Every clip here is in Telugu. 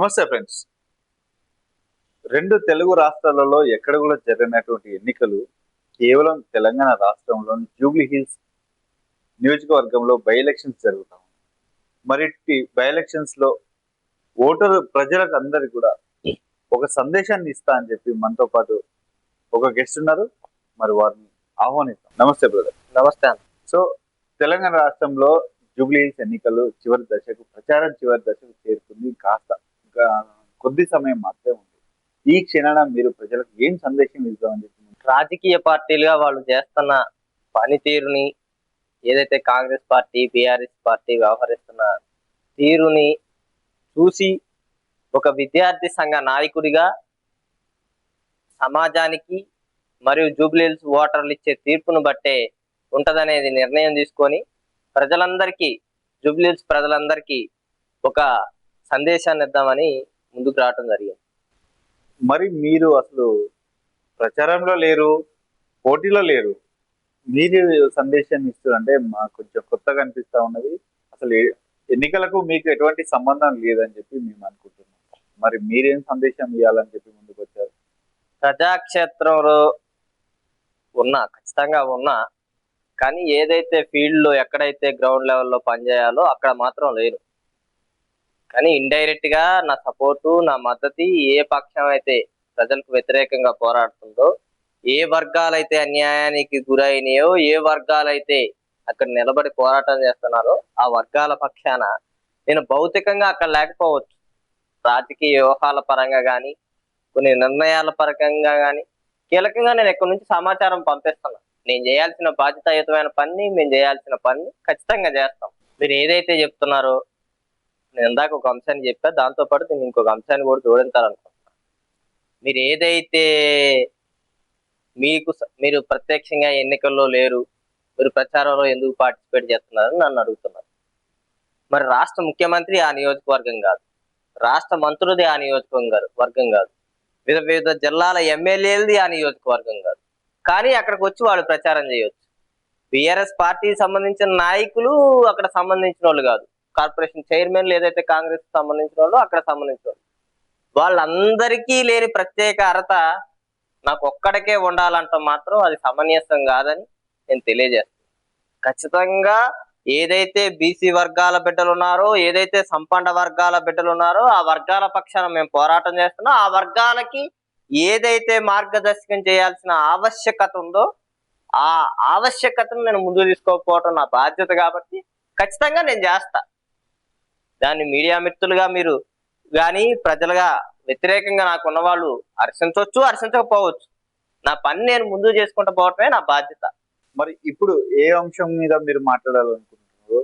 నమస్తే ఫ్రెండ్స్. రెండు తెలుగు రాష్ట్రాలలో ఎక్కడ కూడా జరిగినటువంటి ఎన్నికలు కేవలం తెలంగాణ రాష్ట్రంలోని జూబ్లీ హిల్స్ నియోజకవర్గంలో బై ఎలక్షన్స్ జరుగుతా మరి బై ఎలక్షన్స్లో ఓటరు ప్రజలకు అందరికి కూడా ఒక సందేశాన్ని ఇస్తా అని చెప్పి మనతో పాటు ఒక గెస్ట్ ఉన్నారు. మరి వారిని ఆహ్వానిస్తాం. నమస్తే బ్రదర్. నమస్తే సో తెలంగాణ రాష్ట్రంలో జూబ్లీ హిల్స్ ఎన్నికలు చివరి దశకు ప్రచారం చివరి దశకు చేరుకుంది కాస్త కొద్ది సమయం మాత్రమే ఉంది. ఈ క్షణాన మీరు ప్రజలకు ఏం సందేశం ఇద్దామని చెప్పి రాజకీయ పార్టీలుగా వాళ్ళు చేస్తున్న పనితీరుని ఏదైతే కాంగ్రెస్ పార్టీ బీఆర్ఎస్ పార్టీ వ్యవహరిస్తున్న తీరుని చూసి ఒక విద్యార్థి సంఘ నాయకుడిగా సమాజానికి మరియు జూబ్లీహిల్స్ ఓటర్లు ఇచ్చే తీర్పును బట్టే ఉంటదనేది నిర్ణయం తీసుకొని ప్రజలందరికీ జూబ్లీహిల్స్ ప్రజలందరికీ ఒక సందేశాన్ని ఇద్దామని ముందుకు రావటం జరిగింది. మరి మీరు అసలు ప్రచారంలో లేరు పోటీలో లేరు. మీరు సందేశాన్ని ఇస్తారు? అంటే మాకు కొంచెం కొత్తగా అనిపిస్తా ఉన్నది. అసలు ఎన్నికలకు మీకు ఎటువంటి సంబంధం లేదని చెప్పి మేము అనుకుంటున్నాం. మరి మీరేం సందేశం ఇవ్వాలని చెప్పి ముందుకు వచ్చారు? ప్రజాక్షేత్రంలో ఉన్నా ఖచ్చితంగా ఉన్నా కానీ ఏదైతే ఫీల్డ్లో ఎక్కడైతే గ్రౌండ్ లెవెల్లో పనిచేయాలో అక్కడ మాత్రం లేరు. కానీ ఇండైరెక్ట్గా నా సపోర్టు నా మద్దతు ఏ పక్షం అయితే ప్రజలకు వ్యతిరేకంగా పోరాడుతుందో ఏ వర్గాలైతే అన్యాయానికి గురైనాయో ఏ వర్గాలైతే అక్కడ నిలబడి పోరాటం చేస్తున్నారో ఆ వర్గాల పక్షాన నేను భౌతికంగా అక్కడ లేకపోవచ్చు. రాజకీయ వ్యూహాల పరంగా కానీ కొన్ని నిర్ణయాల పరంగా కానీ కీలకంగా నేను ఎక్కడి నుంచి సమాచారం పంపిస్తున్నా. నేను చేయాల్సిన బాధ్యతాయుతమైన పని మేము చేయాల్సిన పని ఖచ్చితంగా చేస్తాం. మీరు ఏదైతే చెప్తున్నారో నేను ఇందాక ఒక అంశాన్ని చెప్పా దాంతో పాటు నేను ఇంకొక అంశాన్ని కూడా జోడించాలనుకుంటున్నా. మీరు ఏదైతే మీకు స- మీరు ప్రత్యక్షంగా ఎన్నికల్లో లేరు మీరు ప్రచారంలో ఎందుకు పార్టిసిపేట్ చేస్తున్నారని నన్ను అడుగుతున్నారు. మరి రాష్ట్ర ముఖ్యమంత్రి ఆ నియోజకవర్గం కాదు. రాష్ట్ర మంత్రులది ఆ నియోజకవర్గం కాదు వర్గం కాదు. వివిధ వివిధ జిల్లాల ఎమ్మెల్యేలది ఆ నియోజకవర్గం కాదు. కానీ అక్కడికి వచ్చి వాళ్ళు ప్రచారం చేయొచ్చు. బీఆర్ఎస్ పార్టీకి సంబంధించిన నాయకులు అక్కడ సంబంధించిన వాళ్ళు కాదు. కార్పొరేషన్ చైర్మన్లు ఏదైతే కాంగ్రెస్ సంబంధించిన వాళ్ళు అక్కడ సంబంధించిన వాళ్ళు. వాళ్ళందరికీ లేని ప్రత్యేక అర్హత నాకు ఒక్కడికే ఉండాలంటే మాత్రం అది సమంజసం కాదని నేను తెలియజేస్తాను ఖచ్చితంగా ఏదైతే బీసీ వర్గాల బిడ్డలు ఉన్నారో ఏదైతే సంపన్న వర్గాల బిడ్డలు ఉన్నారో ఆ వర్గాల పక్షాన మేము పోరాటం చేస్తున్నాం. ఆ వర్గాలకి ఏదైతే మార్గదర్శకం చేయాల్సిన ఆవశ్యకత ఉందో ఆ ఆవశ్యకతను నేను ముందు తీసుకోకపోవటం నా బాధ్యత కాబట్టి ఖచ్చితంగా నేను చేస్తా. దాన్ని మీడియా మిత్రులుగా మీరు కానీ ప్రజలుగా వ్యతిరేకంగా నాకు ఉన్న వాళ్ళు హర్షించవచ్చు హర్షించకపోవచ్చు. నా పని నేను ముందు చేసుకుంటూ పోవటమే నా బాధ్యత. మరి ఇప్పుడు ఏ అంశం మీద మీరు మాట్లాడాలనుకుంటున్నారు?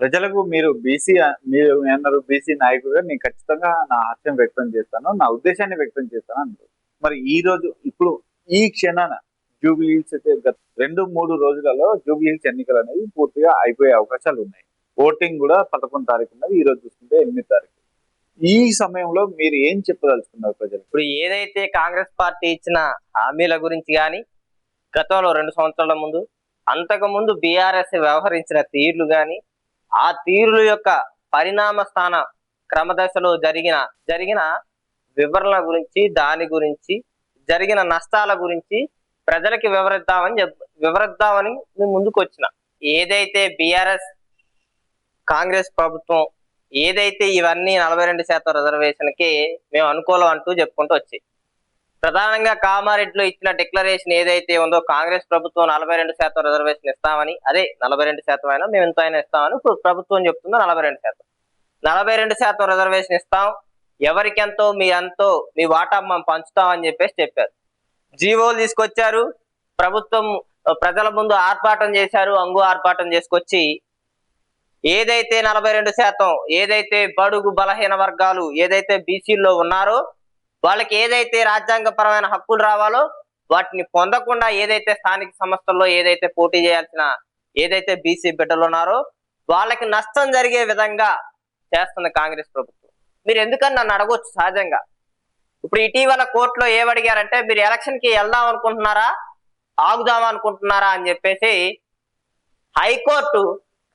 ప్రజలకు మీరు బీసీ మీరు అన్నారు బీసీ నాయకుడిగా నేను ఖచ్చితంగా నా హర్షం వ్యక్తం చేస్తాను నా ఉద్దేశాన్ని వ్యక్తం చేస్తాను అన్నారు మరి ఈ రోజు ఇప్పుడు ఈ క్షణాన జూబ్లీ హిల్స్ అయితే గత రెండు మూడు రోజులలో జూబ్లీ హిల్స్ ఎన్నికలు అనేవి పూర్తిగా అయిపోయే అవకాశాలు ఉన్నాయి. ఓటింగ్ కూడా పదకొండు తారీఖు ఉన్నది ఈ రోజు చూసుకుంటే ఎనిమిది తారీఖు. ఈ సమయంలో మీరు ఏం చెప్పదలుచుకున్నారు ప్రజలు ఇప్పుడు ఏదైతే కాంగ్రెస్ పార్టీ ఇచ్చిన హామీల గురించి కానీ గతంలో రెండు సంవత్సరాల ముందు అంతకు ముందు బీఆర్ఎస్ వ్యవహరించిన తీర్లు కానీ ఆ తీరుల యొక్క పరిణామ స్థాన క్రమదశలో జరిగిన జరిగిన వివరణ గురించి దాని గురించి జరిగిన నష్టాల గురించి ప్రజలకి వివరిద్దామని చెప్ వివరిద్దామని మేము ముందుకు వచ్చిన ఏదైతే బీఆర్ఎస్ కాంగ్రెస్ ప్రభుత్వం ఏదైతే ఇవన్నీ నలభై రెండు శాతం రిజర్వేషన్కి మేము అనుకూలం అంటూ చెప్పుకుంటూ వచ్చి ప్రధానంగా కామారెడ్డిలో ఇచ్చిన డిక్లరేషన్ ఏదైతే ఉందో కాంగ్రెస్ ప్రభుత్వం నలభై రెండు శాతం రిజర్వేషన్ ఇస్తామని అదే నలభై రెండు శాతం అయినా మేము ఎంత అయినా ఇస్తామని ఇప్పుడు ప్రభుత్వం చెప్తుందో నలభై రెండు శాతం. నలభై రెండు శాతం రిజర్వేషన్ ఇస్తాం ఎవరికెంతో మీ ఎంతో మీ వాటా మేము పంచుతామని చెప్పేసి చెప్పారు. జీవోలు తీసుకొచ్చారు ప్రభుత్వం ప్రజల ముందు ఆర్పాటం చేశారు అంగు ఆర్పాటం చేసుకొచ్చి ఏదైతే నలభై రెండు శాతం ఏదైతే బడుగు బలహీన వర్గాలు ఏదైతే బీసీల్లో ఉన్నారో వాళ్ళకి ఏదైతే రాజ్యాంగపరమైన హక్కులు రావాలో వాటిని పొందకుండా ఏదైతే స్థానిక సంస్థల్లో ఏదైతే పోటీ చేయాల్సిన ఏదైతే బీసీ బిడ్డలు ఉన్నారో వాళ్ళకి నష్టం జరిగే విధంగా చేస్తుంది కాంగ్రెస్ ప్రభుత్వం. మీరు ఎందుకని నన్ను అడగవచ్చు సహజంగా? ఇప్పుడు ఇటీవల కోర్టులో ఏమడిగారంటే మీరు ఎలక్షన్కి వెళ్దాం అనుకుంటున్నారా ఆగుదాం అనుకుంటున్నారా అని చెప్పేసి హైకోర్టు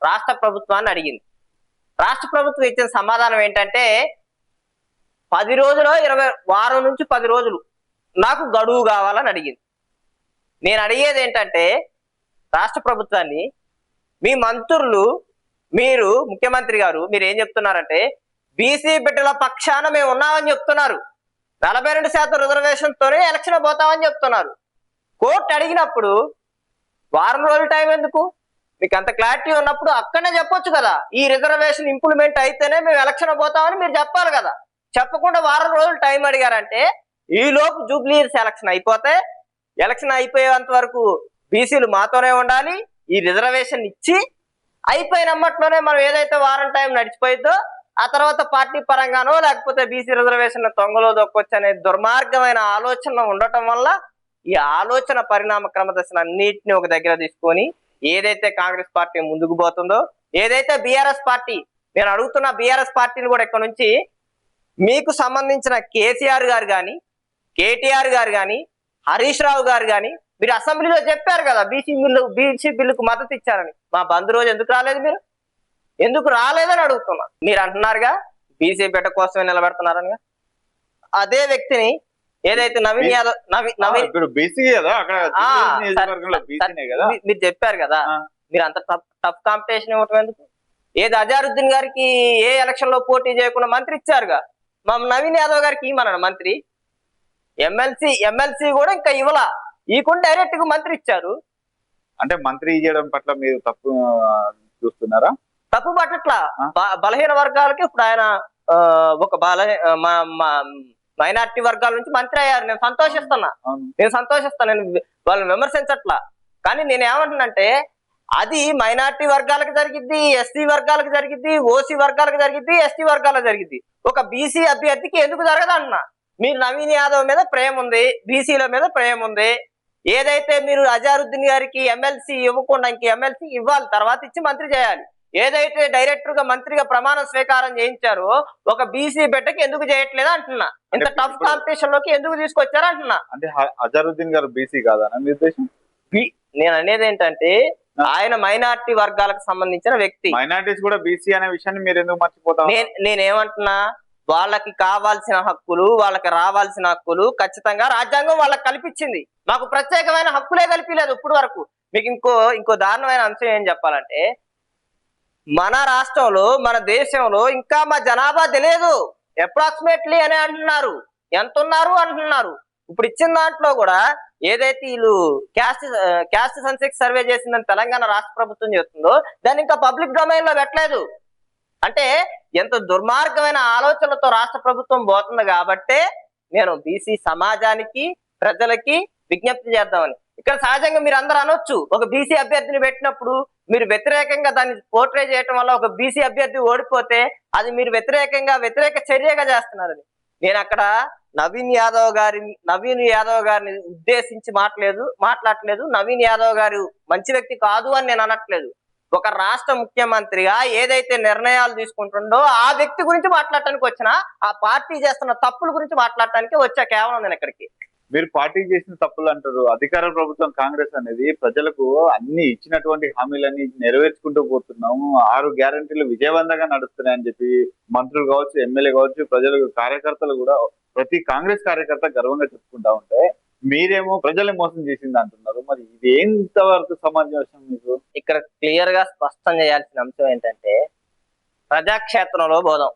రాష్ట్ర ప్రభుత్వాన్ని అడిగింది. రాష్ట్ర ప్రభుత్వం ఇచ్చిన సమాధానం ఏంటంటే పది రోజులు ఇరవై వారం నుంచి పది రోజులు నాకు గడువు కావాలని అడిగింది. నేను అడిగేది ఏంటంటే రాష్ట్ర ప్రభుత్వాన్ని మీ మంత్రులు మీరు ముఖ్యమంత్రి గారు మీరు ఏం చెప్తున్నారంటే బీసీ బిడ్డల పక్షాన మేము ఉన్నామని చెప్తున్నారు. నలభై రెండు శాతం రిజర్వేషన్తోనే ఎలక్షన్ పోతామని చెప్తున్నారు. కోర్టు అడిగినప్పుడు వారం రోజుల టైం ఎందుకు? మీకు అంత క్లారిటీ ఉన్నప్పుడు అక్కడనే చెప్పొచ్చు కదా. ఈ రిజర్వేషన్ ఇంప్లిమెంట్ అయితేనే మేము ఎలక్షన్ పోతామని మీరు చెప్పాలి కదా. చెప్పకుండా వారం రోజులు టైం అడిగారంటే ఈ లోపు ఎలక్షన్ అయిపోతే ఎలక్షన్ అయిపోయేంత వరకు బీసీలు మాతోనే ఉండాలి ఈ రిజర్వేషన్ ఇచ్చి అయిపోయినమ్మట్లోనే మనం ఏదైతే వారం టైం నడిచిపోయిద్దో ఆ తర్వాత పార్టీ పరంగానో లేకపోతే బీసీ రిజర్వేషన్ తొంగలో దొక్కొచ్చు అనే దుర్మార్గమైన ఆలోచన ఉండటం వల్ల ఈ ఆలోచన పరిణామ క్రమదశను అన్నిటిని ఒక దగ్గర తీసుకొని ఏదైతే కాంగ్రెస్ పార్టీ ముందుకు పోతుందో ఏదైతే బీఆర్ఎస్ పార్టీ నేను అడుగుతున్న బీఆర్ఎస్ పార్టీని కూడా ఇక్కడ నుంచి మీకు సంబంధించిన కేసీఆర్ గారు కానీ కేటీఆర్ గారు కానీ హరీష్ రావు గారు కానీ మీరు అసెంబ్లీలో చెప్పారు కదా బీసీ బిల్లు బీసీ బిల్లుకు మద్దతు ఇచ్చారని. మా బంద్ రోజు ఎందుకు రాలేదు మీరు? ఎందుకు రాలేదని అడుగుతున్నా. మీరు అంటున్నారుగా బీసీ బిడ్డ కోసమే నిలబెడుతున్నారని అదే వ్యక్తిని ఏదైతే నవీన్ యాదవ్ నవీన్ ఇప్పుడు బీసీ కదా అక్కడ కదా. మీరు చెప్పారు కదా. మీరు అంత టఫ్ కాంపిటీషన్ ఇవ్వటం ఎందుకు? ఏది అజారుద్దీన్ గారికి ఏ ఎలక్షన్లో పోటీ చేయకుండా మంత్రి ఇచ్చారుగా? మా నవీన్ యాదవ్ గారికి ఇవ్వమన్నాడు మంత్రి. ఎమ్మెల్సీ ఎమ్మెల్సీ కూడా ఇంకా ఇవ్వలా. ఈకుండా డైరెక్ట్గా మంత్రి ఇచ్చారు. అంటే మంత్రి చేయడం పట్ల మీరు తప్పు చూస్తున్నారా? తప్పు పట్టట్లా. బలహీన వర్గాలకి ఇప్పుడు ఆయన ఒక బల మైనార్టీ వర్గాల నుంచి మంత్రి అయ్యారు. నేను సంతోషిస్తున్నా. నేను సంతోషిస్తాను నేను వాళ్ళని విమర్శించట్లా. కానీ నేను ఏమంటున్నానంటే అది మైనార్టీ వర్గాలకు జరిగిద్ది ఎస్సీ వర్గాలకు జరిగిద్ది ఓసీ వర్గాలకు జరిగిద్ది ఎస్టీ వర్గాలకు జరిగిద్ది. ఒక బీసీ అభ్యర్థికి ఎందుకు జరగదు అంటున్నా మీరు నవీన్ యాదవ్ మీద ప్రేమ ఉంది బీసీల మీద ప్రేమ ఉంది. ఏదైతే మీరు అజారుద్దీన్ గారికి ఎమ్మెల్సీ ఇవ్వకుండా ఇంక ఎమ్మెల్సీ ఇవ్వాలి తర్వాత ఇచ్చి మంత్రి చేయాలి. ఏదైతే డైరెక్టర్గా మంత్రిగా ప్రమాణ స్వీకారం చేయించారో ఒక బీసీ బిడ్డకి ఎందుకు చేయట్లేదు అంటున్నా. ఇంత టఫ్ కాంపిటీషన్లోకి ఎందుకు తీసుకొచ్చారు అంటున్నా. అంటే అజరుద్దీన్ గారు బీసీ కాదా మీ ఉద్దేశం? బి- నేను అనేది ఏంటంటే. ఆయన మైనార్టీ వర్గాలకు సంబంధించిన వ్యక్తి. మైనార్టీస్ కూడా బీసీ అనే విషయాన్ని మీరు ఎందుకు మర్చిపోతారు? నేను నేనేమంటున్నా వాళ్ళకి కావాల్సిన హక్కులు వాళ్ళకి రావాల్సిన హక్కులు ఖచ్చితంగా రాజ్యాంగం వాళ్ళకి కల్పించింది. మాకు ప్రత్యేకమైన హక్కులే కల్పించలేదు ఇప్పుడు వరకు. మీకు ఇంకో ఇంకో దారుణమైన అంశం ఏం చెప్పాలంటే మన రాష్ట్రంలో మన దేశంలో ఇంకా మా జనాభా తెలియదు. అప్రాక్సిమేట్లీ అని అంటున్నారు. ఎంత ఉన్నారు అంటున్నారు. ఇప్పుడు ఇచ్చిన దాంట్లో కూడా ఏదైతే వీళ్ళు క్యాస్ట్ క్యాస్ట్ సెన్సెక్స్ సర్వే చేసిందని తెలంగాణ రాష్ట్ర ప్రభుత్వం చేస్తుందో దాన్ని ఇంకా పబ్లిక్ డొమైన్లో పెట్టలేదు. అంటే ఎంత దుర్మార్గమైన ఆలోచనలతో రాష్ట్ర ప్రభుత్వం పోతుంది కాబట్టే నేను బీసీ సమాజానికి ప్రజలకి విజ్ఞప్తి చేద్దామని. ఇక్కడ సహజంగా మీరు అందరూ అనొచ్చు. ఒక బీసీ అభ్యర్థిని పెట్టినప్పుడు మీరు వ్యతిరేకంగా దాన్ని పోర్ట్రే చేయటం వల్ల ఒక బీసీ అభ్యర్థి ఓడిపోతే అది మీరు వ్యతిరేకంగా వ్యతిరేక చర్యగా చేస్తున్నారు అది. నేను అక్కడ నవీన్ యాదవ్ గారి నవీన్ యాదవ్ గారిని ఉద్దేశించి మాట్లాడు మాట్లాడలేదు నవీన్ యాదవ్ గారు మంచి వ్యక్తి కాదు అని నేను అనట్లేదు. ఒక రాష్ట్ర ముఖ్యమంత్రిగా ఏదైతే నిర్ణయాలు తీసుకుంటుండో ఆ వ్యక్తి గురించి మాట్లాడటానికి వచ్చినా ఆ పార్టీ చేస్తున్న తప్పుల గురించి మాట్లాడటానికి వచ్చా కేవలం నేను ఇక్కడికి. మీరు పార్టీ చేసిన తప్పులు అంటారు. అధికార ప్రభుత్వం కాంగ్రెస్ అనేది ప్రజలకు అన్ని ఇచ్చినటువంటి హామీలన్నీ నెరవేర్చుకుంటూ పోతున్నాము. ఆరు గ్యారంటీలు విజయవంతంగా నడుస్తున్నాయని చెప్పి మంత్రులు కావచ్చు ఎమ్మెల్యే కావచ్చు ప్రజలకు కార్యకర్తలు కూడా ప్రతి కాంగ్రెస్ కార్యకర్త గర్వంగా చెప్పుకుంటా ఉంటే మీరేమో ప్రజల్ని మోసం చేసింది అంటున్నారు. మరి ఇది ఎంతవరకు సమాజం మీకు? ఇక్కడ క్లియర్గా స్పష్టం చేయాల్సిన అంశం ఏంటంటే ప్రజాక్షేత్రంలో బోధం.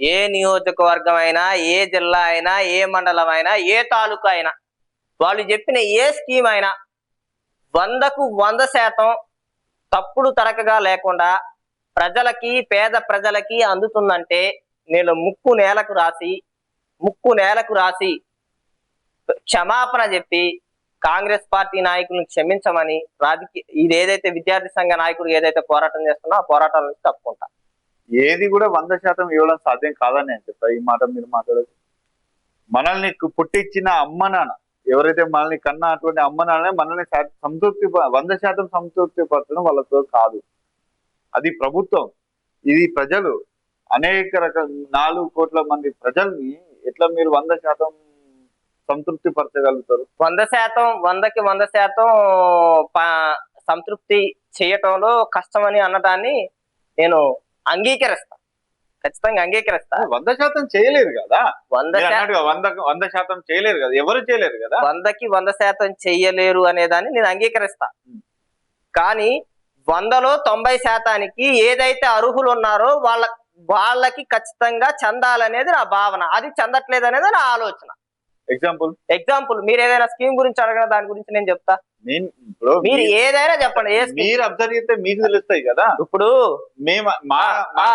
ఏ నియోజకవర్గం అయినా ఏ జిల్లా అయినా ఏ మండలం అయినా ఏ తాలూకా అయినా వాళ్ళు చెప్పిన ఏ స్కీమ్ అయినా వందకు వంద శాతం తప్పుడు తరకగా లేకుండా ప్రజలకి పేద ప్రజలకి అందుతుందంటే నేను ముక్కు నేలకు రాసి ముక్కు నేలకు రాసి క్షమాపణ చెప్పి కాంగ్రెస్ పార్టీ నాయకులను క్షమించమని రాజకీయ ఇది ఏదైతే విద్యార్థి సంఘ నాయకుడు ఏదైతే పోరాటం చేస్తున్నా ఆ పోరాటాల నుంచి తప్పుకుంటా. ఏది కూడా వంద శాతం ఇవ్వడం సాధ్యం కాదని నేను చెప్తా. ఈ మాట మీరు మాట్లాడదు మనల్ని పుట్టించిన అమ్మ నాన్న ఎవరైతే మనల్ని కన్నా అటువంటి అమ్మ నాన్న మనల్ని సంతృప్తి వంద శాతం సంతృప్తి పరచడం వాళ్ళతో కాదు. అది ప్రభుత్వం. ఇది ప్రజలు. అనేక రకాల నాలుగు కోట్ల మంది ప్రజల్ని ఎట్లా మీరు వంద శాతం సంతృప్తి పరచగలుగుతారు? వంద శాతం వందకి వంద శాతం ప- సంతృప్తి చేయటంలో కష్టమని అన్నదాన్ని నేను అంగీకరిస్తా. ఖచ్చితంగా అంగీకరిస్తా. వంద శాతం చేయలేరు కదా? వంద వంద వంద శాతం చేయలేరు కదా? ఎవరు చేయలేరు కదా? వందకి వంద శాతం చెయ్యలేరు అనేదాన్ని నేను అంగీకరిస్తా. కానీ వందలో తొంభై శాతానికి ఏదైతే అర్హులు ఉన్నారో వాళ్ళ వాళ్ళకి ఖచ్చితంగా చెందాలనేది నా భావన. అది చెందట్లేదు అనేది నా ఆలోచన. ఎగ్జాంపుల్ ఎగ్జాంపుల్ మీరు ఏదైనా స్కీమ్ గురించి అడగడం దాని గురించి నేను చెప్తా. నేను ఇప్పుడు మీరు ఏదైనా చెప్పండి మీరు అబ్జర్వ్ చేస్తే మీకు తెలుస్తాయి కదా. ఇప్పుడు మేము మా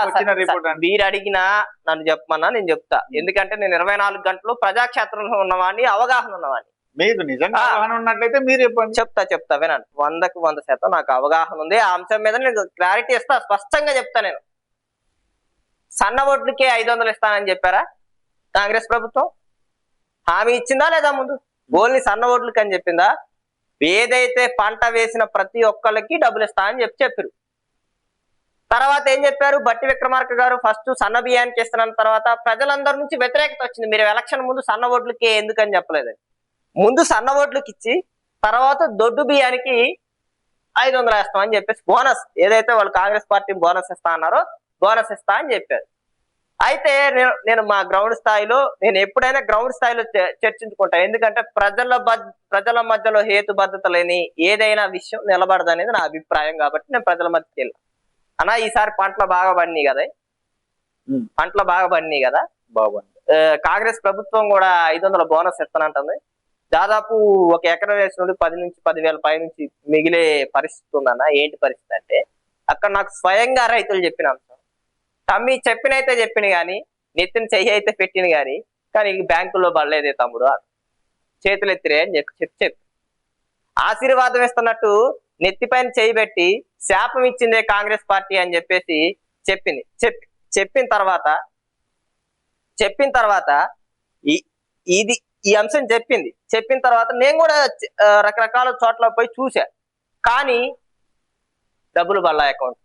వచ్చిన రిపోర్ట్ మీరు అడిగినా నన్ను చెప్పమన్నా నేను చెప్తా. ఎందుకంటే నేను ఇరవై నాలుగు గంటలు ప్రజాక్షేత్రంలో ఉన్నవాడిని అవగాహన ఉన్నవాడిని. మీకు నిజంగా. అవగాహన ఉన్నట్లయితే మీరు చెప్పండి. చెప్తా చెప్తా వినండి. వందకు వంద శాతం నాకు అవగాహన ఉంది. ఆ అంశం మీద నేను క్లారిటీ ఇస్తా స్పష్టంగా చెప్తా నేను. సన్న ఓట్లకే ఐదు వందలు ఇస్తానని చెప్పారా కాంగ్రెస్ ప్రభుత్వం? హామీ ఇచ్చిందా లేదా ముందు? ఓన్లీ సన్న ఓట్లకి అని చెప్పిందా? ఏదైతే పంట వేసిన ప్రతి ఒక్కళ్ళకి డబ్బులు ఇస్తా అని చెప్పి చెప్పారు తర్వాత ఏం చెప్పారు? బట్టి విక్రమార్క గారు ఫస్ట్ సన్న బియ్యానికి ఇస్తున్న తర్వాత ప్రజలందరి నుంచి వ్యతిరేకత వచ్చింది. మీరు ఎలక్షన్ ముందు సన్న ఓట్లకి ఎందుకని చెప్పలేదు ముందు సన్న ఓట్లకి ఇచ్చి తర్వాత దొడ్డు బియ్యానికి ఐదు వందలు వేస్తాం అని చెప్పేసి బోనస్ ఏదైతే వాళ్ళు కాంగ్రెస్ పార్టీ బోనస్ ఇస్తా అన్నారో బోనస్ ఇస్తా అని చెప్పారు. అయితే నేను నేను మా గ్రౌండ్ స్థాయిలో నేను ఎప్పుడైనా గ్రౌండ్ స్థాయిలో చర్చించుకుంటా. ఎందుకంటే ప్రజల ప్రజల మధ్యలో హేతుబద్ధత లేని ఏదైనా విషయం నిలబడదు అనేది నా అభిప్రాయం కాబట్టి నేను ప్రజల మధ్యకి వెళ్ళాను అన్నా ఈసారి పంటలు బాగా పడినాయి కదా. పంటలు బాగా పడినాయి కదా. కాంగ్రెస్ ప్రభుత్వం కూడా ఐదు వందల బోనస్ ఇస్తానంటుంది. దాదాపు ఒక ఎకరం వేసిన పది నుంచి పదివేల పై నుంచి మిగిలే పరిస్థితి ఉందన్న. ఏంటి పరిస్థితి అంటే అక్కడ నాకు స్వయంగా రైతులు చెప్పిన అంశం తమ్మి చెప్పినైతే చెప్పిన గాని నెత్తిన చెయ్యి అయితే పెట్టిన గాని కానీ బ్యాంకులో బ్యాంకుల్లో పడలేదే తమ్ముడు చేతులు ఎత్తిరే అని చెప్పి చెప్పి చెప్పి. ఆశీర్వాదం ఇస్తున్నట్టు నెత్తిపైన చేయి పెట్టి శాపం ఇచ్చిందే కాంగ్రెస్ పార్టీ అని చెప్పేసి చెప్పింది చెప్పి చెప్పిన తర్వాత చెప్పిన తర్వాత ఈ ఇది ఈ అంశం చెప్పింది. చెప్పిన తర్వాత నేను కూడా రకరకాల చోట్ల పోయి చూసా కానీ డబ్బులు బల్ల అకౌంట్.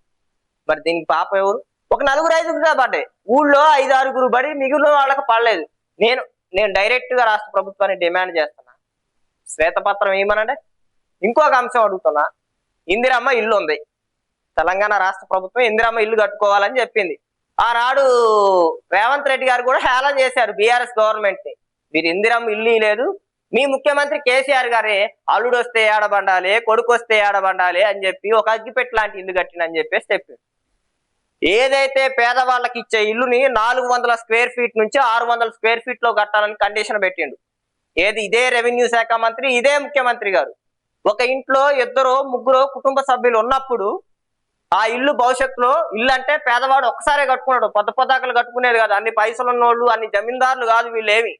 మరి దీనికి పాప ఎవరు? ఒక నలుగురు ఐదుగురు పడ్డాయి. ఊళ్ళో ఐదు ఆరుగురు పడి మిగిలిన వాళ్ళకి పడలేదు. నేను నేను డైరెక్ట్గా రాష్ట్ర ప్రభుత్వాన్ని డిమాండ్ చేస్తున్నా. శ్వేతపత్రం ఏమనంటే ఇంకొక అంశం అడుగుతున్నా. ఇందిరమ్మ ఇల్లు ఉంది. తెలంగాణ రాష్ట్ర ప్రభుత్వం ఇందిరమ్మ ఇల్లు కట్టుకోవాలని చెప్పింది. ఆనాడు రేవంత్ రెడ్డి గారు కూడా హేళన చేశారు బీఆర్ఎస్ గవర్నమెంట్ని మీరు ఇందిరమ్మ ఇల్లు లేదు. మీ ముఖ్యమంత్రి కేసీఆర్ గారే అల్లుడు వస్తే ఏడబండాలి కొడుకు వస్తే ఏడబండాలి అని చెప్పి ఒక అగ్గిపెట్టి లాంటి ఇల్లు కట్టినని చెప్పేసి చెప్పారు. ఏదైతే పేదవాళ్ళకి ఇచ్చే ఇల్లుని నాలుగు వందల స్క్వేర్ ఫీట్ నుంచి ఆరు వందల స్క్వేర్ ఫీట్లో కట్టాలని కండిషన్ పెట్టిండు. ఏది ఇదే రెవెన్యూ శాఖ మంత్రి ఇదే ముఖ్యమంత్రి గారు. ఒక ఇంట్లో ఇద్దరు ముగ్గురు కుటుంబ సభ్యులు ఉన్నప్పుడు ఆ ఇల్లు భవిష్యత్తులో ఇల్లు అంటే పేదవాడు ఒక్కసారే కట్టుకున్నాడు. పొద్ద పొద్దాకలు కట్టుకునేది కాదు. అన్ని పైసలు ఉన్నోళ్ళు అన్ని జమీందారులు కాదు వీళ్ళు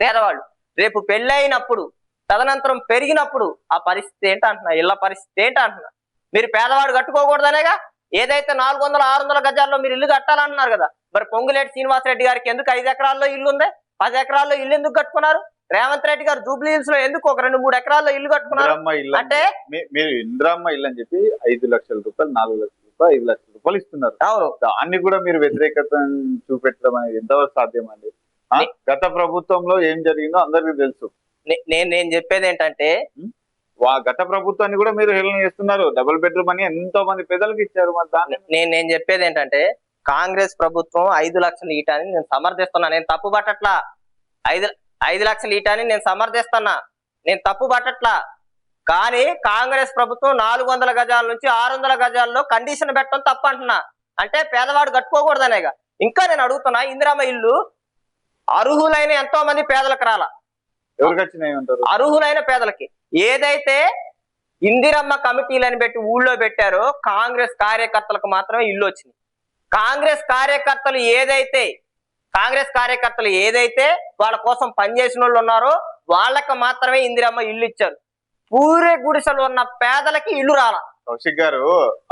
పేదవాళ్ళు. రేపు పెళ్ళైనప్పుడు తదనంతరం పెరిగినప్పుడు ఆ పరిస్థితి ఏంటంటున్నా? ఇళ్ళ పరిస్థితి ఏంటంటున్నా? మీరు పేదవాడు కట్టుకోకూడదనేగా? ఏదైతే నాలుగు వందల ఆరు వందల గజాల్లో మీరు ఇల్లు కట్టాలన్నారు కదా మరి పొంగులేటి శ్రీనివాసరెడ్డి గారికి ఎందుకు ఐదు ఎకరాల్లో ఇల్లు ఉంది? పది ఎకరాల్లో ఇల్లు ఎందుకు కట్టుకున్నారు? రేవంత్ రెడ్డి గారు జూబ్లీ హిల్స్లో ఎందుకు ఒక రెండు మూడు ఎకరాల్లో ఇల్లు కట్టుకున్నారు? అంటే మీ- మీరు ఇందిరమ్మ ఇల్లు అని చెప్పి ఐదు లక్షల రూపాయలు నాలుగు లక్షల రూపాయలు ఐదు లక్షల రూపాయలు ఇస్తున్నారు. అవును. దాన్ని కూడా మీరు వ్యతిరేకత చూపెట్టడం అనేది ఎంతవరకు సాధ్యం అండి గత ప్రభుత్వంలో ఏం జరిగిందో అందరికీ తెలుసు. నేను నేను చెప్పేది ఏంటంటే వా గత ప్రభుత్వాన్ని కూడా మీరు హేళన చేస్తున్నారు. డబుల్ బెడ్రూమ్ అని ఎంతో మంది పేదలకు ఇచ్చారు. మరి దాన్ని నేను నేను చెప్పేది ఏంటంటే కాంగ్రెస్ ప్రభుత్వం ఐదు లక్షలు ఈటాని నేను సమర్థిస్తున్నా. నేను తప్పు పట్టట్లా. ఐదు ఐదు లక్షలు ఈటాని నేను సమర్థిస్తున్నా. నేను తప్పు పట్టట్లా. కానీ కాంగ్రెస్ ప్రభుత్వం నాలుగు వందల గజాల నుంచి ఆరు వందల గజాల్లో కండిషన్ పెట్టడం తప్పు అంటున్నా. అంటే పేదవాడు కట్టుకోకూడదనేగా. ఇంకా నేను అడుగుతున్నా ఇందిరామ ఇల్లు అర్హులైన ఎంతో మంది పేదలకు రాల. అర్హులైన పేదలకి. ఏదైతే ఇందిరమ్మ కమిటీలను పెట్టి ఊళ్ళో పెట్టారో కాంగ్రెస్ కార్యకర్తలకు మాత్రమే ఇల్లు వచ్చింది. కాంగ్రెస్ కార్యకర్తలు ఏదైతే కాంగ్రెస్ కార్యకర్తలు ఏదైతే వాళ్ళ కోసం పనిచేసిన వాళ్ళు ఉన్నారో వాళ్ళకి మాత్రమే ఇందిరమ్మ ఇల్లు ఇచ్చారు. పూరే గుడిసెలు ఉన్న పేదలకి ఇల్లు రాల. కౌశిక్ గారు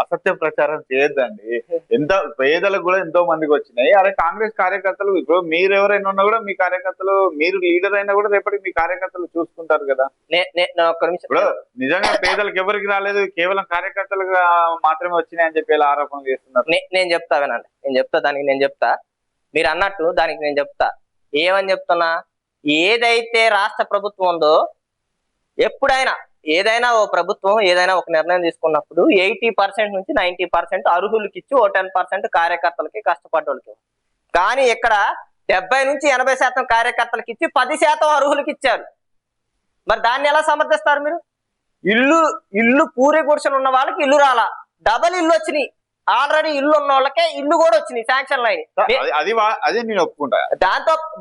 అసత్య ప్రచారం చేయొద్దండి. ఎంత పేదలకు కూడా ఎంతో మందికి వచ్చినాయి. అరే కాంగ్రెస్ కార్యకర్తలు ఇప్పుడు మీరు ఎవరైనా ఉన్నా కూడా మీ కార్యకర్తలు మీరు లీడర్ అయినా కూడా రేపటికి మీ కార్యకర్తలు చూసుకుంటారు కదా. ఇప్పుడు నిజంగా పేదలకు ఎవరికి రాలేదు కేవలం కార్యకర్తలకు మాత్రమే వచ్చినాయి అని చెప్పి ఆరోపణలు చేస్తున్నారు? నేను చెప్తా వినండి. నేను చెప్తా దానికి నేను చెప్తా. మీరు అన్నట్టు దానికి నేను చెప్తా. ఏమని చెప్తున్నా? ఏదైతే రాష్ట్ర ప్రభుత్వం ఉందో ఎప్పుడైనా ఏదైనా ఓ ప్రభుత్వం ఏదైనా ఒక నిర్ణయం తీసుకున్నప్పుడు ఎయిటీ పర్సెంట్ నుంచి నైన్టీ పర్సెంట్ అర్హులకి ఇచ్చి ఓ టెన్ పర్సెంట్ కార్యకర్తలకి కష్టపడ్డోళ్ళకి. కానీ ఇక్కడ డెబ్బై నుంచి ఎనభై శాతం కార్యకర్తలకి ఇచ్చి పది శాతం అర్హులకి ఇచ్చారు మరి దాన్ని ఎలా సమర్థిస్తారు మీరు? ఇల్లు ఇల్లు పూరి గుడిసెలు ఉన్న వాళ్ళకి ఇల్లు రాలా. డబల్ ఇల్లు వచ్చినాయి. ఆల్రెడీ ఇల్లు ఉన్న వాళ్ళకే ఇల్లు కూడా వచ్చినాయి శాంక్షన్ లైన్. అది అది వా- అదే నేను ఒప్పుకుంటా. దాంతో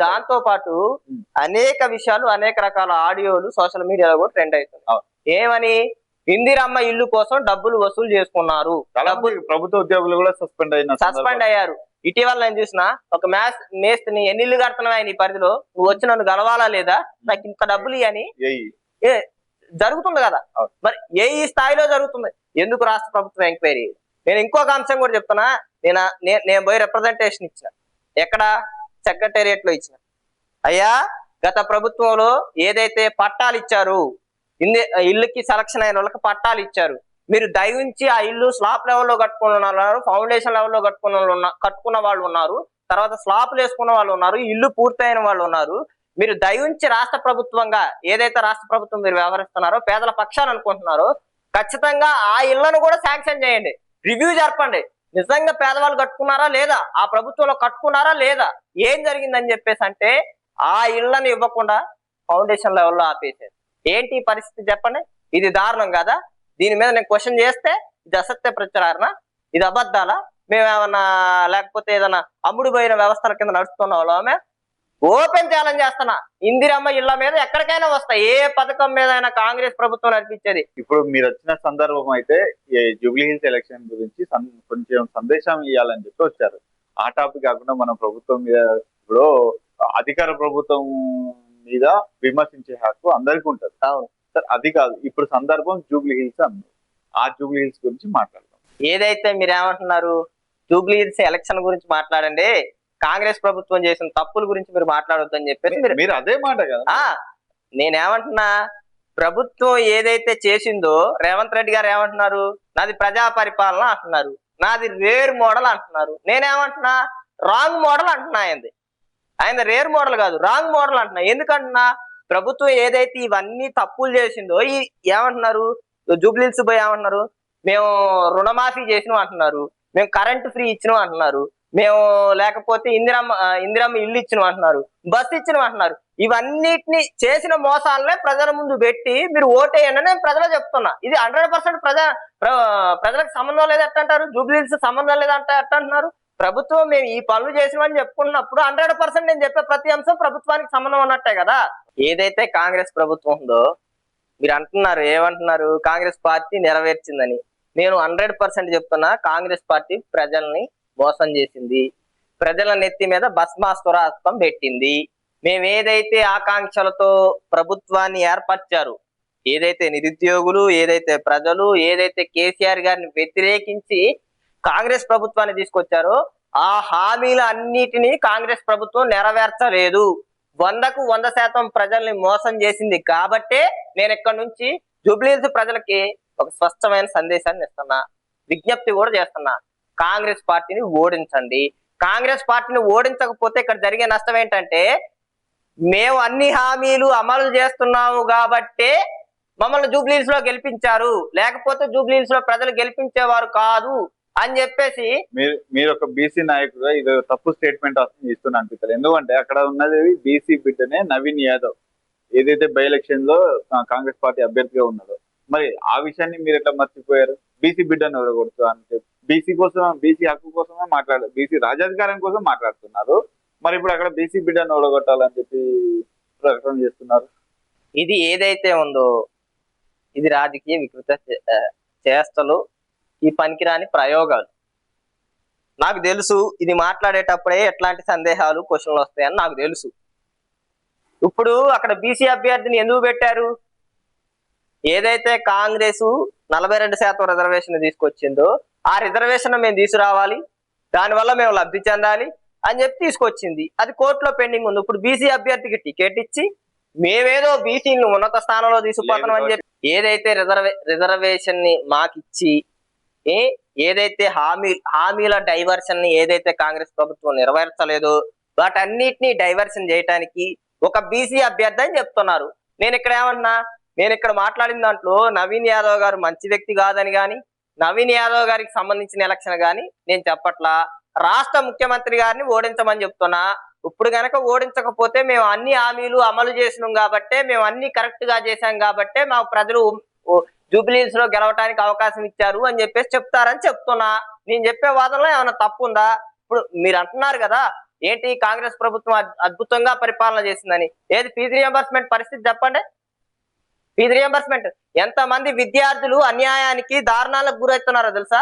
దాంతో- పాటు. అనేక విషయాలు అనేక రకాల ఆడియోలు సోషల్ మీడియాలో కూడా ట్రెండ్ అవుతుంది అవును. ఏమని? ఇందిరమ్మ ఇల్లు కోసం డబ్బులు వసూలు చేసుకున్నారు. ప్రభుత్వ ఉద్యోగులు కూడా సస్పెండ్ అయిన సస్పెండ్ అయ్యారు. ఇటీవల నేను చూసిన ఒక మ్యాథ్స్ మేస్త్రిని ఎన్ని ఇల్లు కడుతున్నావు ఆయన ఈ పరిధిలో? నువ్వు వచ్చి నన్ను గలవాలా లేదా? నాకు ఇంత డబ్బులు ఏ జరుగుతుంది కదా. మరి ఏ ఈ స్థాయిలో జరుగుతుంది? ఎందుకు రాష్ట్ర ప్రభుత్వం ఎంక్వైరీ నేను ఇంకొక అంశం కూడా చెప్తున్నా. నేను నేను పోయి రిప్రజెంటేషన్ ఇచ్చిన. ఎక్కడ? సెక్రటేరియట్లో ఇచ్చిన. అయ్యా గత ప్రభుత్వంలో ఏదైతే పట్టాలు ఇచ్చారు ఇల్లుకి సెలక్షన్ అయిన వాళ్ళకి పట్టాలు ఇచ్చారు మీరు దయించి ఆ ఇల్లు స్లాబ్ లెవెల్లో కట్టుకున్న ఉన్నారు ఫౌండేషన్ లెవెల్లో కట్టుకున్న వాళ్ళు ఉన్న కట్టుకున్న వాళ్ళు ఉన్నారు తర్వాత స్లాబ్లు వేసుకున్న వాళ్ళు ఉన్నారు ఇల్లు పూర్తయిన వాళ్ళు ఉన్నారు మీరు దయించి రాష్ట్ర ప్రభుత్వంగా ఏదైతే రాష్ట్ర ప్రభుత్వం మీరు వ్యవహరిస్తున్నారో పేదల పక్షాన్ని అనుకుంటున్నారో ఖచ్చితంగా ఆ ఇళ్ళను కూడా శాంక్షన్ చేయండి. రివ్యూ జరపండి. నిజంగా పేదవాళ్ళు కట్టుకున్నారా లేదా? ఆ ప్రభుత్వంలో కట్టుకున్నారా లేదా? ఏం జరిగిందని చెప్పేసి అంటే ఆ ఇళ్ళను ఇవ్వకుండా ఫౌండేషన్ లెవెల్లో ఆపేసేది ఏంటి పరిస్థితి చెప్పండి? ఇది దారుణం కదా? దీని మీద నేను క్వశ్చన్ చేస్తే ఇది అసత్య ప్రచారణ ఇది అబద్ధాలా? మేమేమన్నా లేకపోతే ఏదైనా అమ్ముడు పోయిన వ్యవస్థల కింద నడుస్తున్న వాళ్ళమే ఓపెన్ ఛాలెంజ్ చేస్తున్నా. ఇందిరమ్మ ఇళ్ళ మీద ఎక్కడికైనా వస్తాయి. ఏ పథకం మీద అయినా కాంగ్రెస్ ప్రభుత్వం నడిపించేది. ఇప్పుడు మీరు వచ్చిన సందర్భం అయితే ఈ జూబ్లీ హిల్స్ ఎలక్షన్ గురించి కొంచెం సందేశం ఇవ్వాలని చెప్పి వచ్చారు. ఆ టాపిక్ కాకుండా మన ప్రభుత్వం మీద ఇప్పుడు అధికార ప్రభుత్వం మీద విమర్శించే హక్కు అందరికీ ఉంటుంది. సార్ అది కాదు. ఇప్పుడు సందర్భం జూబ్లీ హిల్స్ అన్నారు ఆ జూబ్లీ హిల్స్ గురించి మాట్లాడదాం. ఏదైతే మీరు ఏమంటున్నారు జూబ్లీ హిల్స్ ఎలక్షన్ గురించి మాట్లాడండి. కాంగ్రెస్ ప్రభుత్వం చేసిన తప్పుల గురించి మీరు మాట్లాడొద్దని చెప్పేసి మీరు మీరు అదే మాట కదా. నేనేమంటున్నా ప్రభుత్వం ఏదైతే చేసిందో రేవంత్ రెడ్డి గారు ఏమంటున్నారు? నాది ప్రజా పరిపాలన అంటున్నారు. నాది రేర్ మోడల్ అంటున్నారు. నేనేమంటున్నా రాంగ్ మోడల్ అంటున్నా ఆయనది. ఆయన రేర్ మోడల్ కాదు రాంగ్ మోడల్ అంటున్నా. ఎందుకంటున్నా ప్రభుత్వం ఏదైతే ఇవన్నీ తప్పులు చేసిందో ఈ ఏమంటున్నారు? జూబ్లీల్స్ పోయి ఏమంటున్నారు? మేము రుణమాఫీ చేసినాం అంటున్నారు. మేము కరెంట్ ఫ్రీ ఇచ్చినాం అంటున్నారు. మేము లేకపోతే ఇందిరమ్మ ఇందిరమ్మ ఇల్లు ఇచ్చిన అంటున్నారు బస్సు ఇచ్చిన అంటున్నారు. ఇవన్నిటిని చేసిన మోసాలనే ప్రజల ముందు పెట్టి మీరు ఓటేయండి నేను ప్రజలు చెప్తున్నా. ఇది హండ్రెడ్ పర్సెంట్ ప్రజ ప్రజలకు సంబంధం లేదు అంటారు జూబ్లీస్ సంబంధం లేదంటే అంటున్నారు. ప్రభుత్వం మేము ఈ పనులు చేసినామని చెప్పుకున్నప్పుడు హండ్రెడ్ పర్సెంట్ నేను చెప్పే ప్రతి అంశం ప్రభుత్వానికి సంబంధం అన్నట్టే కదా. ఏదైతే కాంగ్రెస్ ప్రభుత్వం ఉందో మీరు అంటున్నారు ఏమంటున్నారు కాంగ్రెస్ పార్టీ నెరవేర్చిందని. నేను హండ్రెడ్ పర్సెంట్ చెప్తున్నా కాంగ్రెస్ పార్టీ ప్రజల్ని మోసం చేసింది. ప్రజల నెత్తి మీద భస్మాసురాస్త్రం పెట్టింది. మేము ఏదైతే ఆకాంక్షలతో ప్రభుత్వాన్ని ఏర్పరిచారు ఏదైతే నిరుద్యోగులు ఏదైతే ప్రజలు ఏదైతే కేసీఆర్ గారిని వ్యతిరేకించి కాంగ్రెస్ ప్రభుత్వాన్ని తీసుకొచ్చారో ఆ హామీల అన్నిటినీ కాంగ్రెస్ ప్రభుత్వం నెరవేర్చలేదు. వందకు వంద శాతం ప్రజల్ని మోసం చేసింది కాబట్టే నేను ఇక్కడ నుంచి జూబ్లీహిల్స్ ప్రజలకి ఒక స్పష్టమైన సందేశాన్ని ఇస్తున్నా. విజ్ఞప్తి కూడా చేస్తున్నా. కాంగ్రెస్ పార్టీని ఓడించండి. కాంగ్రెస్ పార్టీని ఓడించకపోతే ఇక్కడ జరిగే నష్టం ఏంటంటే మేము అన్ని హామీలు అమలు చేస్తున్నాము కాబట్టే మమ్మల్ని జూబ్లీహిల్స్లో గెలిపించారు. లేకపోతే జూబ్లీహిల్స్లో ప్రజలు గెలిపించేవారు కాదు అని చెప్పేసి మీరు మీరు ఒక బీసీ నాయకుడు ఇది తప్పు స్టేట్మెంట్ వస్తుంది ఇస్తున్నా అనిపిస్తారు ఎందుకంటే అక్కడ ఉన్నది బీసీ బిడ్డనే నవీన్ యాదవ్. ఏదైతే బై ఎలక్షన్లో కాంగ్రెస్ పార్టీ అభ్యర్థిగా ఉన్నదో మరి ఆ విషయాన్ని మీరు ఎట్లా మర్చిపోయారు? బీసీ బిడ్డను అని ఎవరగొడతాను బీసీ కోసం బీసీ హక్కు కోసమే మాట్లాడారు బీసీ రాజాధికారం కోసం మాట్లాడుతున్నారు. మరి ఇప్పుడు అక్కడ బీసీ బిడ్డను ఓడగొట్టాలని చెప్పి ప్రకటన చేస్తున్నారు. ఇది ఏదైతే ఉందో ఇది రాజకీయ వికృత చే- చేష్టలు ఈ పనికిరాని ప్రయోగాలు. నాకు తెలుసు ఇది మాట్లాడేటప్పుడే ఎట్లాంటి సందేహాలు క్వశ్చన్లు వస్తాయని నాకు తెలుసు. ఇప్పుడు అక్కడ బీసీ అభ్యర్థిని ఎందుకు పెట్టారు? ఏదైతే కాంగ్రెస్ నలభై రెండు శాతం రిజర్వేషన్ తీసుకొచ్చిందో ఆ రిజర్వేషన్ మేము తీసుకురావాలి దానివల్ల మేము లబ్ధి చెందాలి అని చెప్పి తీసుకొచ్చింది. అది కోర్టులో పెండింగ్ ఉంది. ఇప్పుడు బీసీ అభ్యర్థికి టికెట్ ఇచ్చి మేమేదో బీసీని ఉన్నత స్థానంలో తీసుకుపోతాం అని చెప్పి ఏదైతే రిజర్వే రిజర్వేషన్ని మాకిచ్చి ఏ ఏదైతే హామీ హామీల డైవర్షన్ని ఏదైతే కాంగ్రెస్ ప్రభుత్వం నెరవేర్చలేదో వాటన్నిటిని డైవర్షన్ చేయటానికి ఒక బీసీ అభ్యర్థి అని చెప్తున్నారు. నేను ఇక్కడ ఏమన్నా నేను ఇక్కడ మాట్లాడిన దాంట్లో నవీన్ యాదవ్ గారు మంచి వ్యక్తి కాదని కానీ నవీన్ యాదవ్ గారికి సంబంధించిన ఎలక్షన్ కానీ నేను చెప్పట్లా. రాష్ట్ర ముఖ్యమంత్రి గారిని ఓడించమని చెప్తున్నా. ఇప్పుడు గనక ఓడించకపోతే మేము అన్ని హామీలు అమలు చేసినాం కాబట్టే మేము అన్ని కరెక్ట్గా చేశాం కాబట్టే మా ప్రజలు జూబిలీస్లో గెలవడానికి అవకాశం ఇచ్చారు అని చెప్పేసి చెప్తారని చెప్తున్నా. నేను చెప్పే వాదనలో ఏమైనా తప్పు ఉందా? ఇప్పుడు మీరు అంటున్నారు కదా ఏంటి కాంగ్రెస్ ప్రభుత్వం అద్భుతంగా పరిపాలన చేసిందని. ఏది ఫీజు రియంబర్స్మెంట్ పరిస్థితి చెప్పండి. ఫీజు రియంబర్స్మెంట్ ఎంతమంది విద్యార్థులు అన్యాయానికి దారుణాలకు గురవుతున్నారో తెలుసా?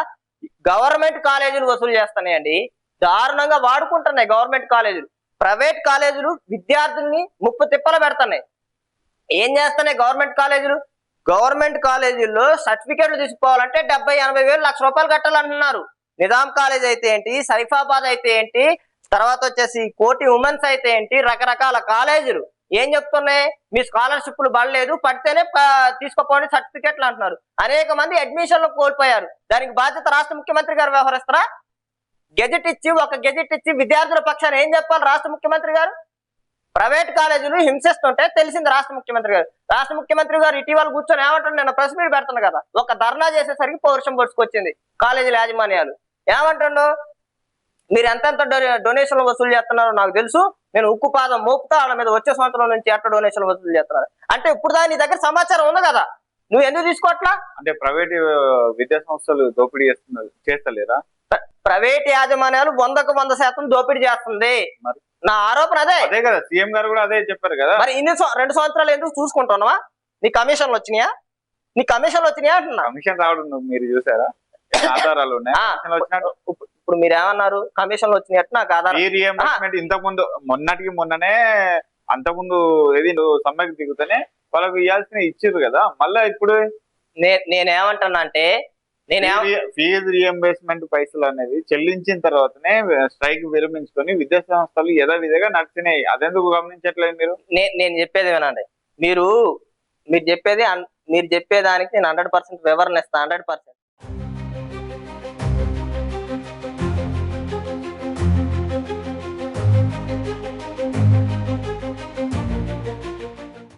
గవర్నమెంట్ కాలేజీలు వసూలు చేస్తున్నాయండి. దారుణంగా వాడుకుంటున్నాయి గవర్నమెంట్ కాలేజీలు. ప్రైవేట్ కాలేజీలు విద్యార్థుల్ని ముప్పు తిప్పలు పెడుతున్నాయి. ఏం చేస్తున్నాయి గవర్నమెంట్ కాలేజీలు? గవర్నమెంట్ కాలేజీల్లో సర్టిఫికేట్లు తీసుకోవాలంటే డెబ్బై ఎనభై వేలు లక్ష రూపాయలు కట్టాలంటున్నారు. నిజాం కాలేజ్ అయితే ఏంటి? సైఫాబాద్ అయితే ఏంటి? తర్వాత వచ్చేసి కోటి ఉమెన్స్ అయితే ఏంటి? రకరకాల కాలేజీలు. ఏం చెప్తున్నాయి? మీ స్కాలర్షిప్లు పడలేదు పడితేనే తీసుకోపోండి సర్టిఫికెట్లు అంటున్నారు. అనేక మంది అడ్మిషన్లు కోల్పోయారు. దానికి బాధ్యత రాష్ట్ర ముఖ్యమంత్రి గారు వ్యవహరిస్తారా? గెజెట్ ఇచ్చి ఒక గెజెట్ ఇచ్చి విద్యార్థుల పక్షాన్ని ఏం చెప్పాలి రాష్ట్ర ముఖ్యమంత్రి గారు? ప్రైవేట్ కాలేజీలు హింసిస్తుంటే తెలిసింది రాష్ట్ర ముఖ్యమంత్రి గారు. రాష్ట్ర ముఖ్యమంత్రి గారు ఇటీవల కూర్చొని ఏమంటారు నేను ప్రెస్ మీట్ పెడుతున్నా కదా. ఒక ధర్నా చేసేసరికి పౌరుషం పొడుచుకొచ్చింది కాలేజీల యాజమాన్యాలు. ఏమంటుండో? మీరు ఎంతెంత డొనే- డొనేషన్లు వసూలు చేస్తున్నారో నాకు తెలుసు. నేను ఉక్కు పాదం మోపుతా వాళ్ళ మీద వచ్చే సంవత్సరం నుంచి ఎట్ట డొనేషన్లు వసూలు చేస్తున్నారు. అంటే ఇప్పుడు దాని నీ దగ్గర సమాచారం ఉంది కదా. నువ్వు ఎందుకు తీసుకోవట్లా అంటే ప్రైవేట్ విద్యా సంస్థలు దోపిడీ చేస్తున్నారు చేస్తలేరా? ప్ర- ప్రైవేట్ యాజమాన్యాలు వందకు వంద శాతం దోపిడీ చేస్తుంది? నా ఆరోపణ అదే. అదే కదా సీఎం గారు కూడా అదే చెప్పారు కదా. మరి ఇన్ని రెండు సంవత్సరాలు ఎందుకు చూసుకుంటున్నావా? నీ కమిషన్లు వచ్చినాయా? నీ కమిషన్లు వచ్చినాయా అంటున్నా. కమిషన్ రావడం మీరు చూసారా? ఆధారాలు ఉన్నాయి. ఇప్పుడు- మీరు ఏమన్నారు కమిషన్లు వచ్చినట్టు నాకు ఆధారం ఇంతకు ముందు మొన్నటికి మొన్ననే అంతకుముందు ఏది సమ్మెకు దిగుతూనే వాళ్ళకు ఇవ్వాల్సిన ఇచ్చిర్రు కదా. మళ్ళా ఇప్పుడు? నేనేమంటున్నా అంటే నేనే ఫీజు రియంబర్స్మెంట్ పైసలు అనేది చెల్లించిన తర్వాతనే స్ట్రైక్ విరమించుకొని విద్యా సంస్థలు యథావిధిగా నడిచినాయి. అదెందుకు గమనించట్లేదు మీరు? నేను చెప్పేది వినండి. మీరు మీరు చెప్పేది మీరు చెప్పేదానికి నేను హండ్రెడ్ పర్సెంట్ వివరణ ఇస్తాను హండ్రెడ్ పర్సెంట్.